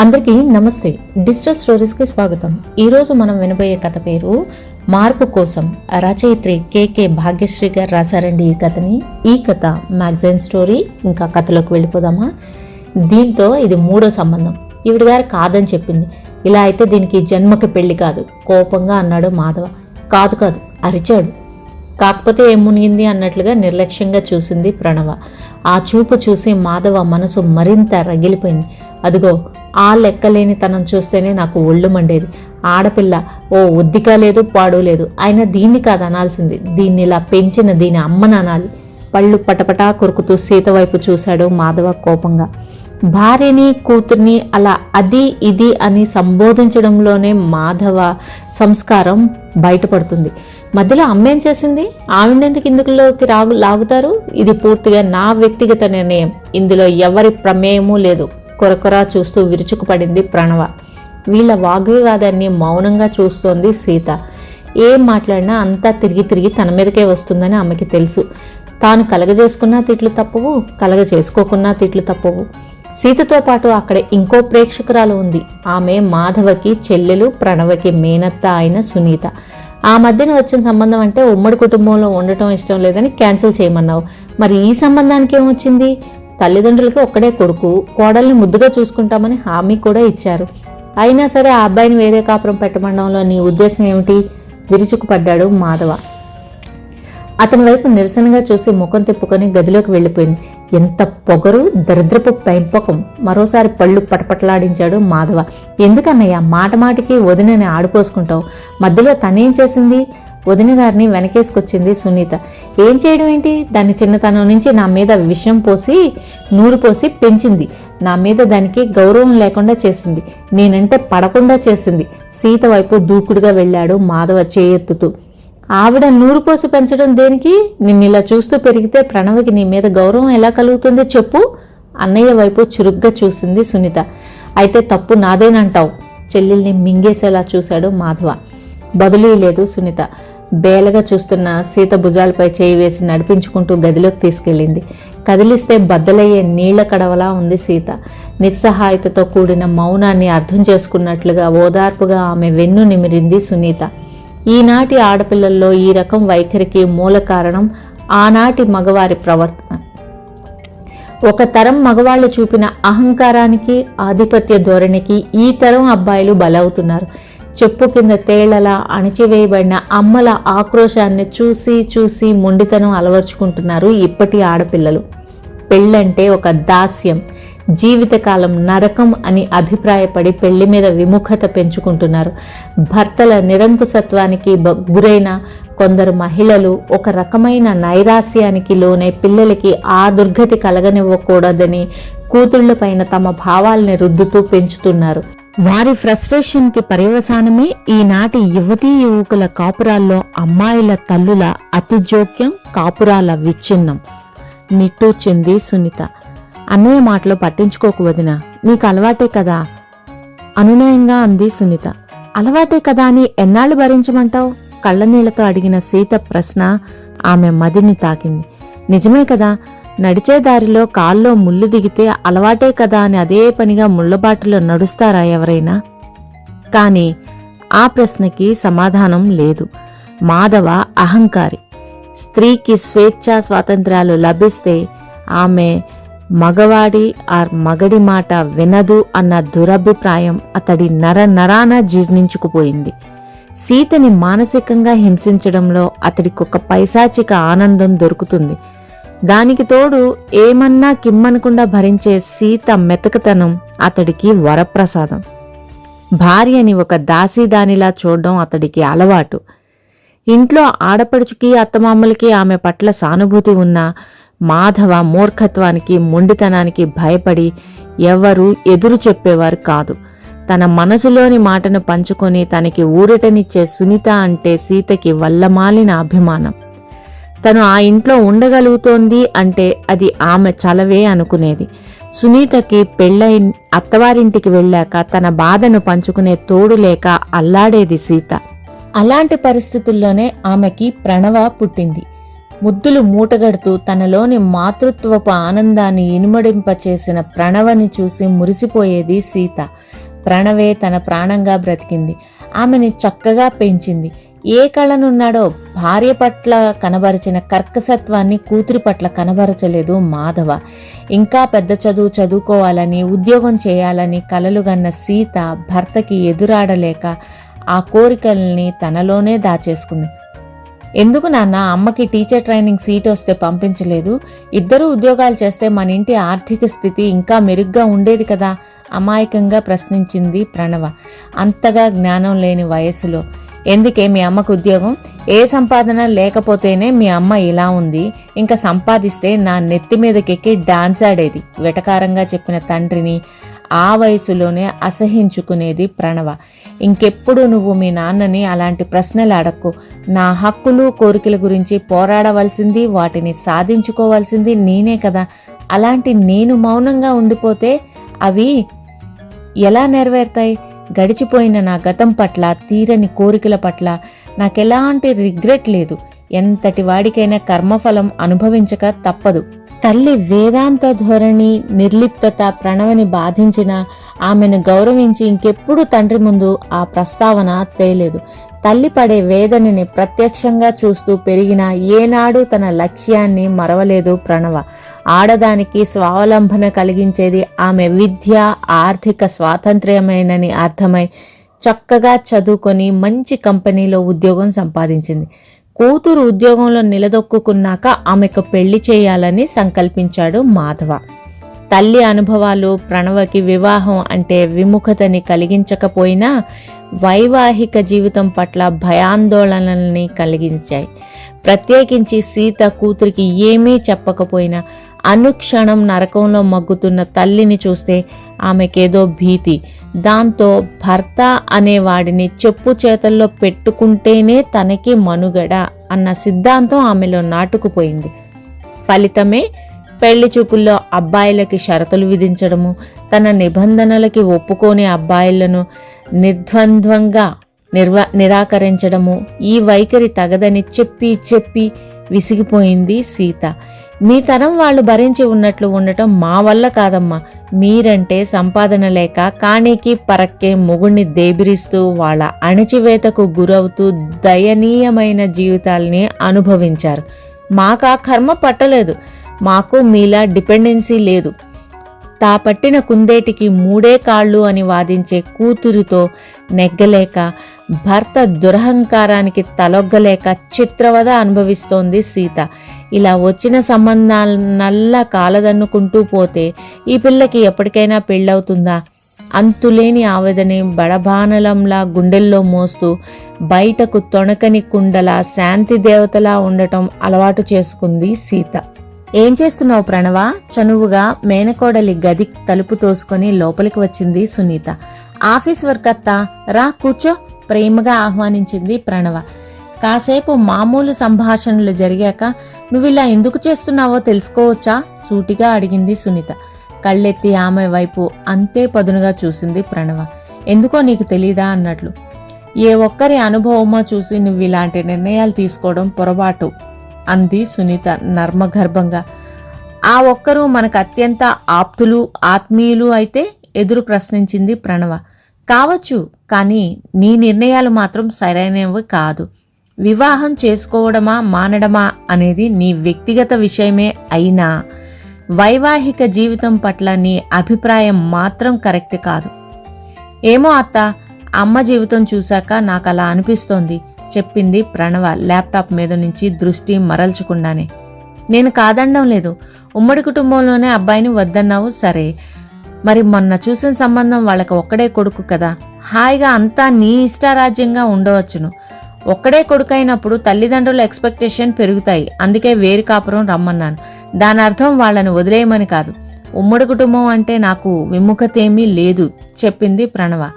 అందరికీ నమస్తే. డిజిటల్ స్టోరీస్కి స్వాగతం. ఈరోజు మనం వినబోయే కథ పేరు మార్పు కోసం రచయిత్రి కేకే భాగ్యశ్రీ గారు రాశారండి ఈ కథని. ఈ కథ మ్యాగజైన్ స్టోరీ ఇంకా కథలోకి వెళ్ళిపోదామా? దీంతో ఇది మూడో సంబంధం. ఈవిడ గారు కాదని చెప్పింది. ఇలా అయితే దీనికి జన్మకి పెళ్ళి కాదు. కోపంగా అన్నాడు మాధవ. కాదు కాదు అరిచాడు. కాకపోతే ఏం మునిగింది అన్నట్లుగా నిర్లక్ష్యంగా చూసింది ప్రణవ. ఆ చూపు చూసి మాధవ మనసు మరింత రగిలిపోయింది. అదిగో ఆ లెక్కలేనితనం చూస్తేనే నాకు ఒళ్ళు మండేది. ఆడపిల్ల ఓ ఉద్దిక లేదు పాడు లేదు. అయినా దీన్ని కాదు అనాల్సింది. దీన్ని ఇలా పెంచిన దీని అమ్మని అనాలి పళ్ళు పటపటా కొరుకుతూ సీత వైపు చూశాడు మాధవ కోపంగా. భార్యని కూతుర్ని అలా అది ఇది అని సంబోధించడంలోనే మాధవ సంస్కారం బయటపడుతుంది. మధ్యలో అమ్మేం చేసింది? ఆవిడెందుకు ఇందులోకి రాగు లాగుతారు? ఇది పూర్తిగా నా వ్యక్తిగత నిర్ణయం. ఇందులో ఎవరి ప్రమేయమూ లేదు. కొరకొరా చూస్తూ విరుచుకుపడింది ప్రణవ. వీళ్ళ వాగ్వివాదాన్ని మౌనంగా చూస్తోంది సీత. ఏం మాట్లాడినా అంతా తిరిగి తిరిగి తన మీదకే వస్తుందని ఆమెకి తెలుసు. తాను కలగజేసుకున్నా తిట్లు తప్పవు కలగ చేసుకోకున్నా తిట్లు తప్పవు. సీతతో పాటు అక్కడ ఇంకో ప్రేక్షకురాలు ఉంది. ఆమె మాధవకి చెల్లెలు ప్రణవకి మేనత్త అయిన సునీత. ఆ మధ్యన వచ్చిన సంబంధం అంటే ఉమ్మడి కుటుంబంలో ఉండటం ఇష్టం లేదని క్యాన్సిల్ చేయమన్నావు. మరి ఈ సంబంధానికి ఏమొచ్చింది? తల్లిదండ్రులకి ఒక్కడే కొడుకు కోడల్ని ముద్దుగా చూసుకుంటామని హామీ కూడా ఇచ్చారు. అయినా సరే ఆ అబ్బాయిని వేరే కాపురం పెట్టమండంలో నీ ఉద్దేశం ఏమిటి? విరుచుకుపడ్డాడు మాధవ. అతని వైపు నిరసనగా చూసి ముఖం తిప్పుకొని గదిలోకి వెళ్ళిపోయింది. ఎంత పొగరు దరిద్రపు పెంపకం. మరోసారి పళ్ళు పటపటలాడించాడు మాధవ. ఎందుకన్నయ్య మాట మాటికి వదినని ఆడుకోసుకుంటావు. మధ్యలో తనేం చేసింది? వదిన గారిని వెనకేసుకొచ్చింది సునీత. ఏం చేయడం ఏంటి? దాని చిన్నతనం నుంచి నా మీద విషం పోసి నూరు పోసి పెంచింది. నా మీద దానికి గౌరవం లేకుండా చేసింది. నేనంటే పడకుండా చేసింది. సీత వైపు దూకుడుగా వెళ్ళాడు మాధవ చేయెత్తుతూ. ఆవిడ నూరు పోసి పెంచడం దేనికి? నిన్ను ఇలా చూస్తూ పెరిగితే ప్రణవికి నీ మీద గౌరవం ఎలా కలుగుతుందో చెప్పు? అన్నయ్య వైపు చురుగ్గా చూసింది సునీత. అయితే తప్పు నాదేనంటావు. చెల్లెల్ని మింగేసేలా చూశాడు మాధవ. బదులీ లేదు సునీత. బేలగా చూస్తున్న సీత భుజాలపై చేయి వేసి నడిపించుకుంటూ గదిలోకి తీసుకెళ్ళింది. కదిలిస్తే బద్దలయ్యే నీళ్ళ కడవలా ఉంది సీత. నిస్సహాయతతో కూడిన మౌనాన్ని అర్థం చేసుకున్నట్లుగా ఓదార్పుగా ఆమె వెన్ను నిమిరింది సునీత. ఈనాటి ఆడపిల్లల్లో ఈ రకం వైఖరికి మూల కారణం ఆనాటి మగవారి ప్రవర్తన. ఒక తరం మగవాళ్ళు చూపిన అహంకారానికి ఆధిపత్య ధోరణికి ఈ తరం అబ్బాయిలు బలవుతున్నారు. చెప్పు కింద తేళ్ళలా అణిచివేయబడిన అమ్మల ఆక్రోశాన్ని చూసి చూసి మొండితనం అలవర్చుకుంటున్నారు ఇప్పటి ఆడపిల్లలు. పెళ్ళంటే ఒక దాస్యం జీవితకాలం నరకం అని అభిప్రాయపడి పెళ్ళి మీద విముఖత పెంచుకుంటున్నారు. భర్తల నిరంకుశత్వానికి గురైన కొందరు మహిళలు ఒక రకమైన నైరాస్యానికి లోనే పిల్లలకి ఆ దుర్గతి కలగనివ్వకూడదని కూతుళ్ళపైన తమ భావాల్ని రుద్దుతూ పెంచుతున్నారు. వారి ఫ్రస్ట్రేషన్కి పర్యవసానమే ఈనాటి యువతీ యువకుల కాపురాల్లో అమ్మాయిల తల్లుల అతి జోక్యం కాపురాల విచ్ఛిన్నం. నిట్టూచింది సునీత అన్నయ్య మాటలు పట్టించుకోకు వదిన. నీకు అలవాటే కదా? అనునయంగా అంది సునీత అలవాటే కదా అని ఎన్నాళ్ళు భరించమంటావు? కళ్ళనీళ్ళతో అడిగిన సీత ప్రశ్న ఆమె మదిని తాకింది. నిజమే కదా? నడిచే దారిలో కాల్లో ముళ్ళు దిగితే అలవాటే కదా అని అదే పనిగా ముళ్ళబాటలో నడుస్తారా ఎవరైనా? కాని ఆ ప్రశ్నకి సమాధానం లేదు. మాధవ అహంకారి. స్త్రీకి స్వేచ్ఛా స్వాతంత్ర్యాలు లభిస్తే ఆమె మగవాడి ఆర్ మగడి మాట వినదు అన్న దురభిప్రాయం అతడి నర నరాన జీర్ణించుకుపోయింది. సీతని మానసికంగా హింసించడంలో అతడికొక పైశాచిక ఆనందం దొరుకుతుంది. దానికి తోడు ఏమన్నా కిమ్మనకుండా భరించే సీత మెతకతనం అతడికి వరప్రసాదం. భార్యని ఒక దాసీదానిలా చూడడం అతడికి అలవాటు. ఇంట్లో ఆడపడుచుకి అత్తమామలకి ఆమె పట్ల సానుభూతి ఉన్న మాధవ మూర్ఖత్వానికి మొండితనానికి భయపడి ఎవ్వరూ ఎదురు చెప్పేవారు కాదు. తన మనసులోని మాటను పంచుకొని తనకి ఊరటనిచ్చే సునీత అంటే సీతకి వల్లమాలిన అభిమానం. తను ఆ ఇంట్లో ఉండగలుగుతోంది అంటే అది ఆమె చలవే అనుకునేది. సునీతకి పెళ్ళై అత్తవారింటికి వెళ్ళాక తన బాధను పంచుకునే తోడు లేక అల్లాడేది సీత. అలాంటి పరిస్థితుల్లోనే ఆమెకి ప్రణవ పుట్టింది. ముద్దులు మూటగడుతూ తనలోని మాతృత్వపు ఆనందాన్ని ఇనుమడింపచేసిన ప్రణవని చూసి మురిసిపోయేది సీత. ప్రణవే తన ప్రాణంగా బ్రతికింది. ఆమెని చక్కగా పెంచింది. ఏ కళనున్నాడో భార్య పట్ల కనబరిచిన కర్కసత్వాన్ని కూతురి పట్ల కనబరచలేదు మాధవ. ఇంకా పెద్ద చదువు చదువుకోవాలని ఉద్యోగం చేయాలని కలలుగన్న సీత భర్తకి ఎదురాడలేక ఆ కోరికల్ని తనలోనే దాచేసుకుంది. ఎందుకు నాన్న అమ్మకి టీచర్ ట్రైనింగ్ సీట్ వస్తే పంపించలేదు? ఇద్దరు ఉద్యోగాలు చేస్తే మన ఇంటి ఆర్థిక స్థితి ఇంకా మెరుగ్గా ఉండేది కదా? అమాయకంగా ప్రశ్నించింది ప్రణవ. అంతగా జ్ఞానం లేని వయసులో ఎందుకే మీ అమ్మకు ఉద్యోగం? ఏ సంపాదన లేకపోతేనే మీ అమ్మ ఇలా ఉంది. ఇంకా సంపాదిస్తే నా నెత్తి మీదకెక్కి డాన్స్ ఆడేది. వెటకారంగా చెప్పిన తండ్రిని ఆ వయసులోనే అసహించుకునేది ప్రణవ. ఇంకెప్పుడు నువ్వు మీ నాన్నని అలాంటి ప్రశ్నలు అడక్కు. నా హక్కులు కోరికల గురించి పోరాడవలసింది వాటిని సాధించుకోవాల్సింది నేనే కదా. అలాంటి నేను మౌనంగా ఉండిపోతే అవి ఎలా నెరవేరుతాయి? గడిచిపోయిన నా గతం పట్ల తీరని కోరికల పట్ల నాకెలాంటి రిగ్రెట్ లేదు. ఎంతటి వాడికైనా కర్మఫలం అనుభవించక తప్పదు. తల్లి వేదాంత ధోరణి నిర్లిప్తత ప్రణవని బాధించిన ఆమెను గౌరవించి ఇంకెప్పుడు తండ్రి ముందు ఆ ప్రస్తావన తేలేదు. తల్లి పడే వేదనని ప్రత్యక్షంగా చూస్తూ పెరిగిన ఏనాడు తన లక్ష్యాన్ని మరవలేదు ప్రణవ. ఆడదానికి స్వావలంబన కలిగించేది ఆమె విద్య ఆర్థిక స్వాతంత్ర్యమేనని అర్థమై చక్కగా చదువుకొని మంచి కంపెనీలో ఉద్యోగం సంపాదించింది. కూతురు ఉద్యోగంలో నిలదొక్కున్నాక ఆమెకు పెళ్ళి చేయాలని సంకల్పించాడు మాధవ. తల్లి అనుభవాలు ప్రణవకి వివాహం అంటే విముఖతని కలిగించకపోయినా వైవాహిక జీవితం పట్ల భయాందోళనల్ని కలిగించాయి. ప్రత్యేకించి సీత కూతురికి ఏమీ చెప్పకపోయినా అనుక్షణం నరకంలో మగ్గుతున్న తల్లిని చూస్తే ఆమెకేదో భీతి. దాంతో భర్త అనేవాడిని చెప్పు చేతల్లో పెట్టుకుంటేనే తనకి మనుగడ అన్న సిద్ధాంతం ఆమెలో నాటుకుపోయింది. ఫలితమే పెళ్ళి చూపుల్లో అబ్బాయిలకి షరతులు విధించడము తన నిబంధనలకి ఒప్పుకోని అబ్బాయిలను నిర్ద్వంద్వంగా నిర్వ నిరాకరించడము ఈ వైఖరి తగదని చెప్పి చెప్పి విసిగిపోయింది సీత. మీ తరం వాళ్ళు భరించి ఉన్నట్లు ఉండటం మా వల్ల కాదమ్మా. మీరంటే సంపాదన లేక కాణీకి పరక్కే మొగుణ్ణి దేబిరిస్తూ వాళ్ళ అణచివేతకు గురవుతూ దయనీయమైన జీవితాల్ని అనుభవించారు. మాకు ఆ కర్మ పట్టలేదు. మాకు మీలా డిపెండెన్సీ లేదు. తా పట్టిన కుందేటికి మూడే కాళ్ళు అని వాదించే కూతురితో నెగ్గలేక భర్త దురహంకారానికి తలొగ్గలేక చిత్రవద అనుభవిస్తోంది సీత. ఇలా వచ్చిన సంబంధాలనల్లా కాలదన్నుకుంటూ పోతే ఈ పిల్లకి ఎప్పటికైనా పెళ్ళవుతుందా? అంతులేని ఆవేదని బడబానలంలా గుండెల్లో మోస్తూ బయటకు తొణకని కుండలా శాంతి దేవతలా ఉండటం అలవాటు చేసుకుంది సీత. ఏం చేస్తున్నావు ప్రణవ? చనువుగా మేనకోడలి గది తలుపు తోసుకొని లోపలికి వచ్చింది సునీత. ఆఫీస్ వర్క్ అత్తా రా కూర్చో. ప్రేమగా ఆహ్వానించింది ప్రణవ. కాసేపు మామూలు సంభాషణలు జరిగాక నువ్విలా ఎందుకు చేస్తున్నావో తెలుసుకోవచ్చా? సూటిగా అడిగింది సునీత. కళ్ళెత్తి ఆమె వైపు అంతే పదునుగా చూసింది ప్రణవ. ఎందుకో నీకు తెలీదా? అన్నట్లు. ఏ ఒక్కరి అనుభవమో చూసి నువ్వు ఇలాంటి నిర్ణయాలు తీసుకోవడం పొరపాటు అంది సునీత నర్మగర్భంగా. ఆ ఒక్కరు మనకు అత్యంత ఆప్తులు ఆత్మీయులు అయితే? ఎదురు ప్రశ్నించింది ప్రణవ. కావచ్చు కానీ నీ నిర్ణయాలు మాత్రం సరైనవి కాదు. వివాహం చేసుకోవడమా మానడమా అనేది నీ వ్యక్తిగత విషయమే అయినా వైవాహిక జీవితం పట్ల నీ అభిప్రాయం మాత్రం కరెక్ట్ కాదు. ఏమో అత్త అమ్మ జీవితం చూశాక నాకు అలా అనిపిస్తోంది చెప్పింది ప్రణవ ల్యాప్టాప్ మీద నుంచి దృష్టి మరల్చకుండానే. నేను కాదనడం లేదు. ఉమ్మడి కుటుంబంలోనే అబ్బాయిని వద్దన్నావు సరే మరి మొన్న చూసిన సంబంధం వాళ్ళకి ఒక్కడే కొడుకు కదా. హాయిగా అంతా నీ ఇష్టారాజ్యంగా ఉండవచ్చును. ఒక్కడే కొడుకైనప్పుడు తల్లిదండ్రుల ఎక్స్పెక్టేషన్ పెరుగుతాయి. అందుకే వేరు కాపురం రమ్మన్నాను. దాని అర్థం వాళ్ళని వదిలేయమని కాదు. ఉమ్మడి కుటుంబం అంటే నాకు విముఖతేమీ లేదు చెప్పింది ప్రణవ.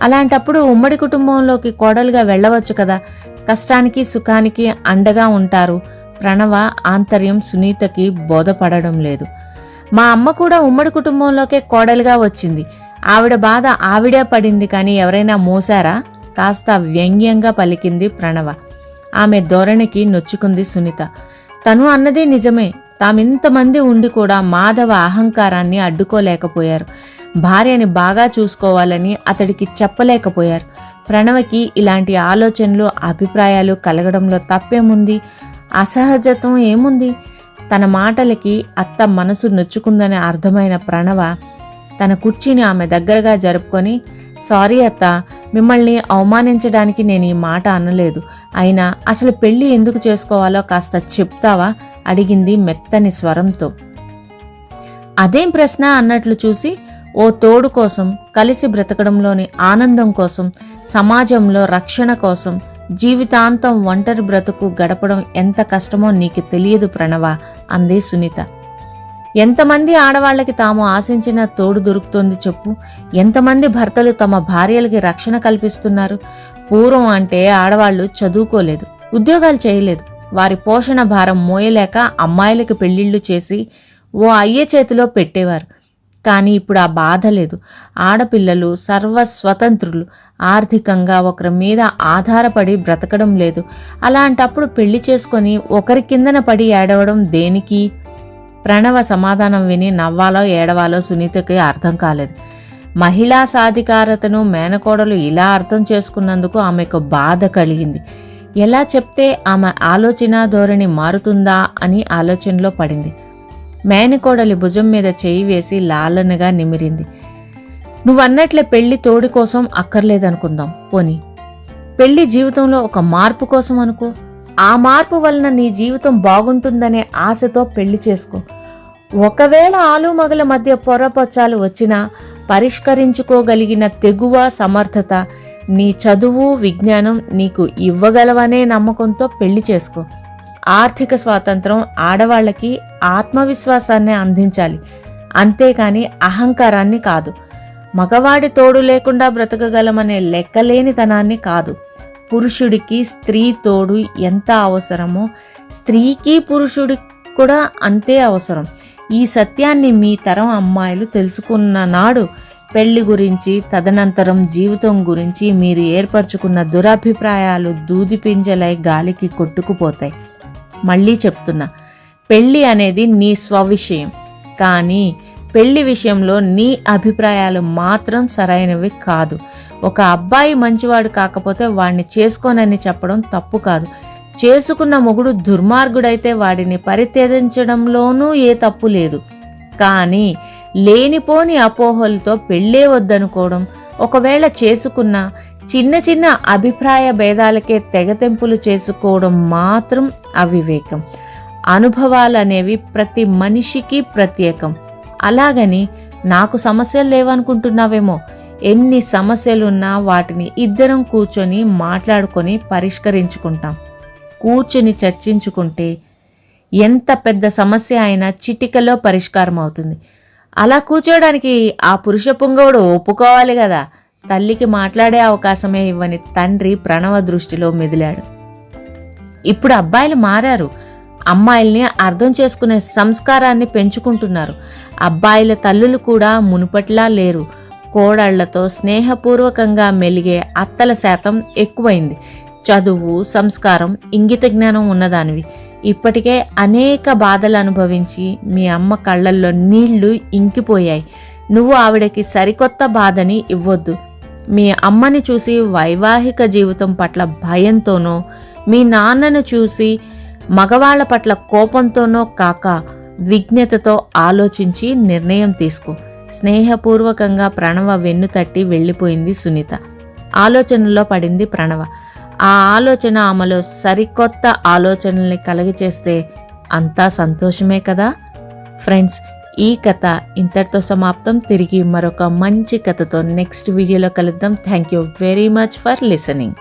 అలాంటప్పుడు ఉమ్మడి కుటుంబంలోకి కోడలుగా వెళ్ళవచ్చు కదా. కష్టానికి సుఖానికి అండగా ఉంటారు. ప్రణవ ఆంతర్యం సునీతకి బోధపడడం లేదు. మా అమ్మ కూడా ఉమ్మడి కుటుంబంలోకే కోడలుగా వచ్చింది. ఆవిడ బాధ ఆవిడే పడింది కానీ ఎవరైనా మోసారా? కాస్త వ్యంగ్యంగా పలికింది ప్రణవ. ఆమె ధోరణికి నొచ్చుకుంది సునీత. తను అన్నదే నిజమే. తామింతమంది ఉండి కూడా మాధవ అహంకారాన్ని అడ్డుకోలేకపోయారు. భార్యని బాగా చూసుకోవాలని అతడికి చెప్పలేకపోయారు. ప్రణవకి ఇలాంటి ఆలోచనలు అభిప్రాయాలు కలగడంలో తప్పేముంది? అసహజత్వం ఏముంది? తన మాటలకి అత్త మనసు నొచ్చుకుందని అర్థమైన ప్రణవ తన కుర్చీని ఆమె దగ్గరగా జరుపుకొని సారీ అత్త మిమ్మల్ని అవమానించడానికి నేను ఈ మాట అనలేదు. అయినా అసలు పెళ్ళి ఎందుకు చేసుకోవాలో కాస్త చెప్తావా? అడిగింది మెత్తని స్వరంతో. అదేం ప్రశ్న? అన్నట్లు చూసి ఓ తోడు కోసం కలిసి బ్రతకడంలోని ఆనందం కోసం సమాజంలో రక్షణ కోసం జీవితాంతం ఒంటరి బ్రతుకు గడపడం ఎంత కష్టమో నీకు తెలియదు ప్రణవ అంది సునీత. ఎంతమంది ఆడవాళ్ళకి తాము ఆశించిన తోడు దొరుకుతోంది చెప్పు. ఎంతమంది భర్తలు తమ భార్యలకి రక్షణ కల్పిస్తున్నారు. పూర్వం అంటే ఆడవాళ్ళు చదువుకోలేదు ఉద్యోగాలు చేయలేదు. వారి పోషణ భారం మోయలేక అమ్మాయిలకి పెళ్ళిళ్ళు చేసి ఓ అయ్యే చేతిలో పెట్టేవారు. కానీ ఇప్పుడు ఆ బాధ లేదు. ఆడపిల్లలు సర్వస్వతంత్రులు. ఆర్థికంగా ఒకరి మీద ఆధారపడి బ్రతకడం లేదు. అలాంటప్పుడు పెళ్ళి చేసుకొని ఒకరి కిందన పడి ఏడవడం దేనికి? ప్రణవ సమాధానం విని నవ్వాలో ఏడవాలో సునీతకి అర్థం కాలేదు. మహిళా సాధికారతను మేనకోడలు ఇలా అర్థం చేసుకున్నందుకు ఆమెకు బాధ కలిగింది. ఎలా చెప్తే ఆమె ఆలోచన ధోరణి మారుతుందా అని ఆలోచనలో పడింది. మేనకోడలి భుజం మీద చేయి వేసి లాలనగా నిమిరింది. నువ్వన్నట్లే పెళ్ళి తోడి కోసం అక్కర్లేదనుకుందాం పోని. పెళ్ళి జీవితంలో ఒక మార్పు కోసం అనుకో. ఆ మార్పు వలన నీ జీవితం బాగుంటుందనే ఆశతో పెళ్ళి చేసుకో. ఒకవేళ ఆలుమగల మధ్య పొరపొచ్చాలు వచ్చినా పరిష్కరించుకోగలిగిన తెగువ సమర్థత నీ చదువు విజ్ఞానం నీకు ఇవ్వగలవనే నమ్మకంతో పెళ్ళి చేసుకో. ఆర్థిక స్వాతంత్రం ఆడవాళ్ళకి ఆత్మవిశ్వాసాన్ని అందించాలి. అంతేకాని అహంకారాన్ని కాదు. మగవాడి తోడు లేకుండా బ్రతకగలమనే లెక్కలేనితనాన్ని కాదు. పురుషుడికి స్త్రీ తోడు ఎంత అవసరమో స్త్రీకి పురుషుడికి కూడా అంతే అవసరం. ఈ సత్యాన్ని మీ తరం అమ్మాయిలు తెలుసుకున్న నాడు పెళ్ళి గురించి తదనంతరం జీవితం గురించి మీరు ఏర్పరచుకున్న దురభిప్రాయాలు దూది పింజలై గాలికి కొట్టుకుపోతాయి. మళ్ళీ చెప్తున్నా. పెళ్ళి అనేది నీ స్వవిషయం. కానీ పెళ్ళి విషయంలో నీ అభిప్రాయాలు మాత్రం సరైనవి కాదు. ఒక అబ్బాయి మంచివాడు కాకపోతే వాడిని చేసుకోనని చెప్పడం తప్పు కాదు. చేసుకున్న మొగుడు దుర్మార్గుడైతే వాడిని పరిత్యజించడంలోనూ ఏ తప్పు లేదు. కానీ లేనిపోని అపోహలతో పెళ్ళే వద్దనుకోవడం ఒకవేళ చేసుకున్న చిన్న చిన్న అభిప్రాయ భేదాలకే తెగతెంపులు చేసుకోవడం మాత్రం అవివేకం. అనుభవాలు అనేవి ప్రతి మనిషికి ప్రత్యేకం. అలాగని నాకు సమస్యలు లేవనుకుంటున్నావేమో. ఎన్ని సమస్యలున్నా వాటిని ఇద్దరం కూర్చొని మాట్లాడుకొని పరిష్కరించుకుంటాం. కూర్చుని చర్చించుకుంటే ఎంత పెద్ద సమస్య అయినా చిటికలో పరిష్కారం అవుతుంది అలా కూర్చోడానికి ఆ పురుష పుంగవుడు ఒప్పుకోవాలి కదా. తల్లికి మాట్లాడే అవకాశమే ఇవ్వని తండ్రి ప్రణవ దృష్టిలో మెదిలాడు. ఇప్పుడు అబ్బాయిలు మారారు. అమ్మాయిల్ని అర్థం చేసుకునే సంస్కారాన్ని పెంచుకుంటున్నారు. అబ్బాయిల తల్లులు కూడా మునుపట్లా లేరు. కోడళ్ళతో స్నేహపూర్వకంగా మెలిగే అత్తల శాతం ఎక్కువైంది. చదువు సంస్కారం ఇంగిత జ్ఞానం ఉన్నదానివి. ఇప్పటికే అనేక బాధలు అనుభవించి మీ అమ్మ కళ్ళల్లో నీళ్ళు ఇంకిపోయాయి. నువ్వు ఆవిడకి సరికొత్త బాధని ఇవ్వొద్దు. మీ అమ్మని చూసి వైవాహిక జీవితం పట్ల భయంతోనో మీ నాన్నను చూసి మగవాళ్ళ పట్ల కోపంతోనో కాక విజ్ఞతతో ఆలోచించి నిర్ణయం తీసుకో. స్నేహపూర్వకంగా ప్రణవ వెన్ను తట్టి వెళ్ళిపోయింది సునీత. ఆలోచనలో పడింది ప్రణవ. ఆ ఆలోచన ఆమెలో సరికొత్త ఆలోచనల్ని కలిగచేస్తే అంతా సంతోషమే కదా? ఫ్రెండ్స్ ఈ కథ ఇంతటితో సమాప్తం. తిరిగి మరొక మంచి కథతో నెక్స్ట్ వీడియోలో కలుద్దాం. Thank you very much for listening